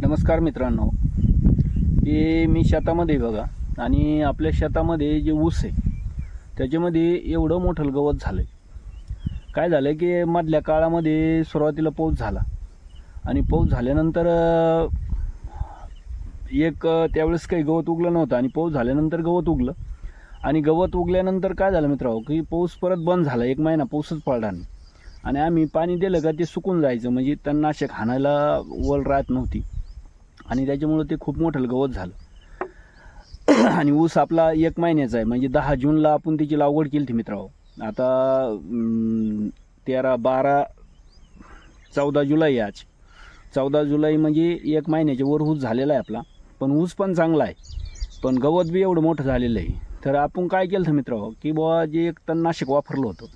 नमस्कार मित्रांनो. ते मी शेतामध्ये बघा आणि आपल्या शेतामध्ये जे ऊस आहे त्याच्यामध्ये एवढं मोठं गवत झालं आहे काय झालं की मधल्या काळामध्ये सुरुवातीला पाऊस झाला. आणि पाऊस झाल्यानंतर एक त्यावेळेस काही गवत उगलं नव्हतं आणि पाऊस झाल्यानंतर गवत उगलं. आणि गवत उगल्यानंतर काय झालं मित्रांनो की पाऊस परत बंद झाला एक महिना पाऊसच पडला नाही. आणि आम्ही पाणी दिलं का ते सुकून जायचं म्हणजे तणनाशक हाणायला वल राहत नव्हती. आणि त्याच्यामुळं ते खूप मोठं गवत झालं. आणि ऊस आपला एक महिन्याचा आहे. म्हणजे दहा जूनला आपण त्याची लागवड केली होती मित्राओ आता तेरा बारा चौदा जुलै आज. चौदा जुलै म्हणजे एक महिन्याच्या वर ऊस झालेला आहे आपला. पण ऊस पण चांगला आहे. पण गवत बी एवढं मोठं झालेलं आहे. तर आपण काय केलं होतं मित्रांनो? की बुवा जे एक तणनाशक वापरलं होतं.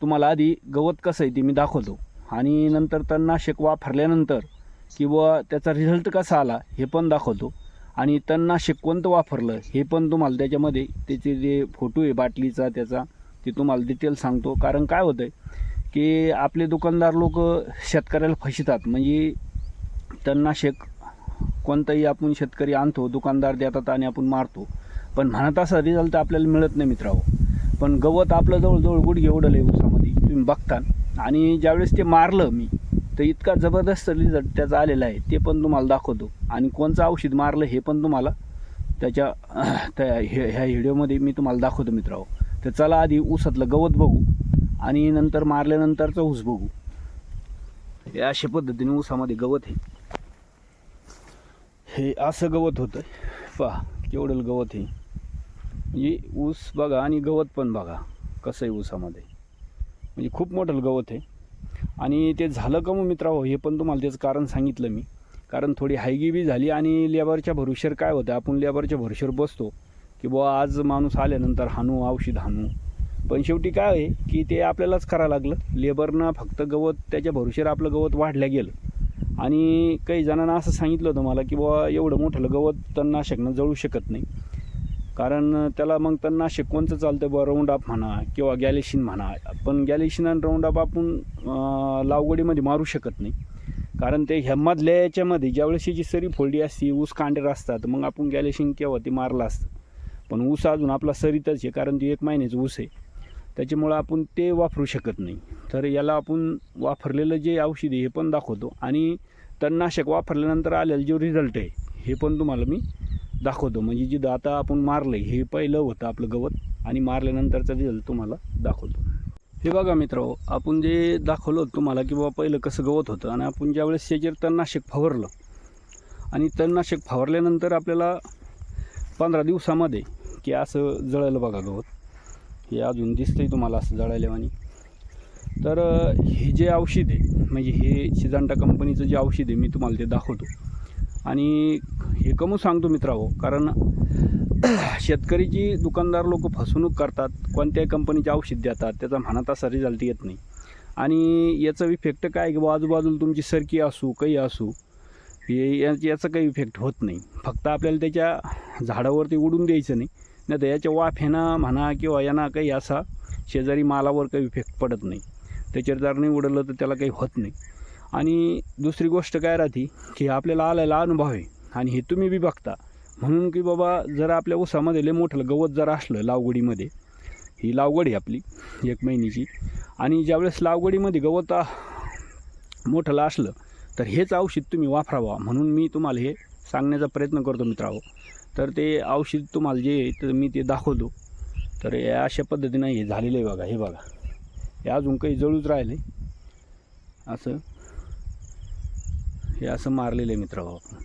तुम्हाला आधी गवत कसं आहे ते मी दाखवतो. आणि नंतर तणनाशक वापरल्यानंतर किंवा त्याचा रिझल्ट कसा आला हे पण दाखवतो. आणि तणनाशक कोणतं वापरलं हे पण तुम्हाला त्याच्यामध्ये त्याचे जे फोटो आहे बाटलीचा त्याचा ते तुम्हाला डिटेल सांगतो. कारण काय होतं आहे की आपले दुकानदार लोक शेतकऱ्याला फसितात. म्हणजे तणनाशक कोणताही आपण शेतकरी आणतो दुकानदार देतात आणि आपण मारतो. पण म्हणत असा रिझल्ट आपल्याला मिळत नाही मित्रांनो. पण गवत आपलं जवळजवळ गुडघे एवढं आहे ऊसामध्ये. तुम्ही बघता आणि ज्यावेळेस ते मारलं मी तर इतका जबरदस्त रिझल्ट त्याचा आलेला आहे ते पण तुम्हाला दाखवतो. आणि कोणचं औषध मारलं हे पण तुम्हाला त्याच्या त्या हे ह्या व्हिडिओमध्ये मी तुम्हाला दाखवतो मित्रांनो. तर चला आधी ऊसातलं गवत बघू आणि नंतर मारल्यानंतरचं ऊस बघू. हे अशा पद्धतीने ऊसामध्ये गवत आहे. हे असं गवत होतं पहा केवढं गवत आहे. म्हणजे ऊस बघा आणि गवत पण बघा कसं आहे ऊसामध्ये. म्हणजे खूप मोठं गवत आहे. आणि ते झालं का मग मित्रांनो हो? हे? पण तुम्हाला त्याचं कारण सांगितलं मी. कारण थोडी हायगी बी झाली आणि लेबरच्या भरोश्यावर काय होतं? आपण लेबरच्या भरोश्यावर बसतो की बुवा आज माणूस आल्यानंतर हाणू औषध हाणू. पण शेवटी काय आहे की ते आपल्यालाच करावं लागलं. लेबरनं फक्त गवत त्याच्या भरोश्यावर आपलं गवत वाढल्या गेलं. आणि काही जणांना असं सांगितलं होतं मला की बुवा एवढं मोठं गवत तणनाशकनं जळू शकत नाही. कारण त्याला मग तणनाशक कोणतं चालतं बुवा? राऊंड अप म्हणा किंवा गॅलेशिन म्हणा. पण गॅलेशिन आणि राऊंड अप आपण लावगडीमध्ये मारू शकत नाही. कारण ते ह्यामधल्या याच्यामध्ये ज्यावेळेस जी सरी फोल्डी असते ऊस कांडेर असतात मग आपण गॅलेशिन केव्हा ते मारलं असतं. पण ऊस अजून आपला सरीतच आहे कारण ती एक महिन्याचं ऊस आहे. त्याच्यामुळं आपण ते वापरू शकत नाही. तर याला आपण वापरलेलं जे औषध आहे हे पण दाखवतो. आणि तणनाशक वापरल्यानंतर आलेलं जो रिझल्ट आहे हे पण तुम्हाला मी दाखवतो. म्हणजे जिथं आता आपण मारलं हे पहिलं होतं आपलं गवत. आणि मारल्यानंतरचा रिझल्ट तुम्हाला दाखवतो. हे बघा मित्र आपण जे दाखवलं होतं तुम्हाला की बाबा पहिलं कसं गवत होतं. आणि आपण ज्यावेळेस शेजर तणनाशक फवारलं आणि तणनाशक फवारल्यानंतर आपल्याला पंधरा दिवसामध्ये की असं जळालं बघा गवत. हे अजून दिसतंय तुम्हाला असं जळाल्यावानी. तर हे जे औषध आहे म्हणजे हे शिजांटा कंपनीचं जे औषध आहे मी तुम्हाला ते दाखवतो. आणि हे कमू सांगतो मित्रांनो? कारण शेतकरीची दुकानदार लोक फसवणूक करतात कोणत्याही कंपनीचे औषध देतात त्याचा म्हणत असा रिझल्ट येत नाही. आणि याचा इफेक्ट काय की बुवा आजूबाजूला तुमची सरकी असू काही असू हे या- याचा काही इफेक्ट होत नाही. फक्त आपल्याला त्याच्या झाडावरती उडून द्यायचं नाही. नाही तर याच्या वाफेनं म्हणा किंवा यांना काही असा शेजारी मालावर काही इफेक्ट पडत नाही. त्याच्यावर जर नाही उडलं तर त्याला काही होत नाही. आणि दुसरी गोष्ट काय राहते की आपल्याला आलेला अनुभव आहे आणि हे तुम्ही बी बघता. म्हणून की बाबा जर आपल्या ऊसामध्ये लय मोठं गवत जर असलं लावगडीमध्ये ही लावगड आहे आपली एक महिन्याची आणि ज्यावेळेस लावगडीमध्ये गवत आ- मोठं असलं तर हेच औषध तुम्ही वापरावा. म्हणून मी तुम्हाला हे सांगण्याचा प्रयत्न करतो मित्रांनो. तर ते औषध तुम्हाला जे तर मी ते दाखवतो. तर या अशा पद्धतीनं हे झालेलं आहे बघा हे बघा. हे अजून काही जळूच राहिले असं. हे असं मारलेलं आहे मित्रा आपण.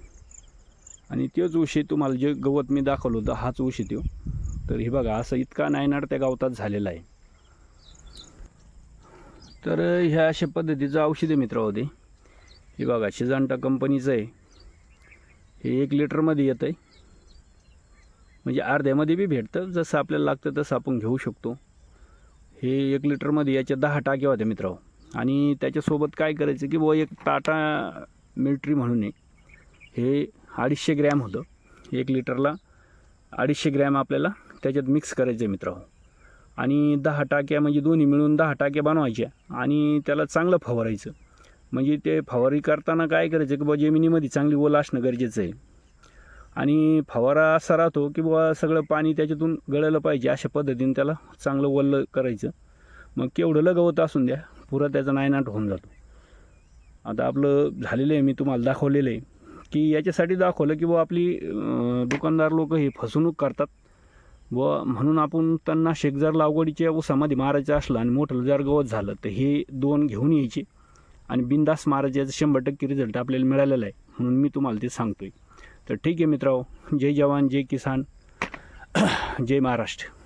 आणि तोच उशी तुम्हाला जे गवत मी दाखवलं होतं हाच उशी तो. तर हे बघा असं इतका नायनाट त्या गावतात झालेला आहे. तर ह्या अशा पद्धतीचं औषध आहे मित्रांनो होते हे बघा शिजांटा कंपनीचं आहे. हे एक लिटरमध्ये येतं आहे म्हणजे अर्ध्यामध्ये बी भेटतं जसं आपल्याला लागतं तसं आपण घेऊ शकतो. हे एक लिटरमध्ये याच्या दहा टाक्या होत्या मित्रांनो आणि त्याच्यासोबत काय करायचं की बुवा एक टाटा मिल्ट्री म्हणून आहे. हे अडीचशे ग्रॅम होतं. एक लिटरला अडीचशे ग्रॅम आपल्याला त्याच्यात मिक्स करायचं आहे मित्रांनो. आणि दहा टाक्या म्हणजे दोन्ही मिळून दहा टाक्या बनवायच्या आणि त्याला चांगलं फवारायचं. म्हणजे ते फवारी करताना काय करायचं की बुवा जमिनीमध्ये चांगली ओल असणं गरजेचं आहे. आणि फवारा असा राहतो की बुवा सगळं पाणी त्याच्यातून गळलं पाहिजे अशा पद्धतीने त्याला चांगलं ओलं करायचं. मग केवढं लगवत असून द्या पुरा त्याचा नायनाट होऊन जातो. आता आपलं झालेलं आहे मी तुम्हाला दाखवलेलं आहे की याच्यासाठी दाखवलं की बुवा आपली दुकानदार लोक हे फसवणूक करतात. व म्हणून आपण त्यांना शेकजार लागवडीच्या उसामध्ये मारायचं असलं आणि मोठं जर गवत झालं तर हे दोन घेऊन यायचे. आणि बिंदास मारायचे याचा शंभर टक्के रिझल्ट आपल्याला मिळालेला आहे. म्हणून मी तुम्हाला ते सांगतो आहे तर ठीक आहे मित्रांनो जय जवान जय किसान जय महाराष्ट्र.